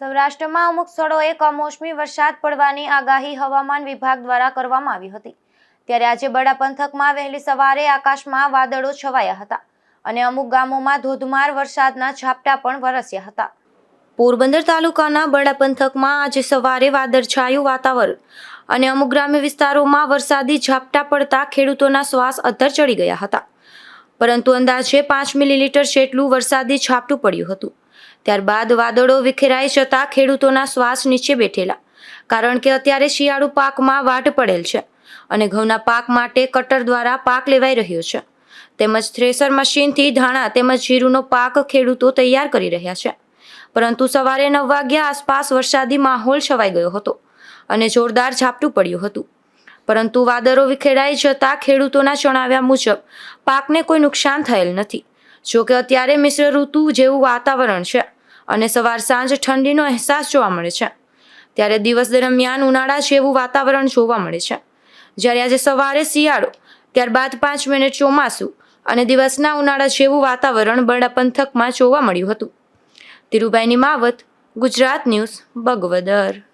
સૌરાષ્ટ્રમાં અમુક સ્થળોએ કમોસમી વરસાદ પડવાની આગાહી હવામાન વિભાગ દ્વારા કરવામાં આવી હતી. ત્યારે આજે બડા પંથકમાં વહેલી સવારે આકાશમાં વાદળો છવાયા હતા અને અમુક ગામોમાં ધોધમાર વરસાદના ઝાપટા પણ વરસ્યા હતા. પોરબંદર તાલુકાના બડા પંથકમાં આજે સવારે વાદળછાયું વાતાવરણ અને અમુક ગ્રામ્ય વિસ્તારોમાં વરસાદી ઝાપટા પડતા ખેડૂતોના શ્વાસ અધર ચડી ગયા હતા. પરંતુ અંદાજે પાંચ મિલીલીટર જેટલું વરસાદી ઝાપટું પડ્યું હતું. ત્યારબાદ વાદળો વિખેરાઈ જતા ખેડૂતોના શ્વાસ નીચે બેઠેલા. કારણ કે અત્યારે શિયાળુ પાકમાં વાટ પડેલ છે અને ઘઉંના પાક માટે કટર દ્વારા પાક લેવાઈ રહ્યો છે. તેમજ થ્રેસર મશીનથી ધાણા તેમજ જીરુનો પાક ખેડૂતો તૈયાર કરી રહ્યા છે. પરંતુ સવારે નવ વાગ્યા આસપાસ વરસાદી માહોલ છવાઈ ગયો હતો અને જોરદાર ઝાપટું પડ્યું હતું. પરંતુ વાદળો વિખેરાઈ જતા ખેડૂતોના જણાવ્યા મુજબ, પાકને કોઈ નુકસાન થયેલ નથી. જો કે અત્યારે મિશ્ર ઋતુ જેવું વાતાવરણ છે અને સવાર સાંજ ઠંડીનો અહેસાસ જોવા મળે છે. ત્યારે દિવસ દરમિયાન ઉનાળા જેવું વાતાવરણ જોવા મળે છે. જ્યારે આજે સવારે શિયાળો, ત્યારબાદ પાંચ મિનિટ ચોમાસું અને દિવસના ઉનાળા જેવું વાતાવરણ બરડા પંથકમાં જોવા મળ્યું હતું. ધીરુભાઈની માવત, ગુજરાત ન્યૂઝ, બગવદર.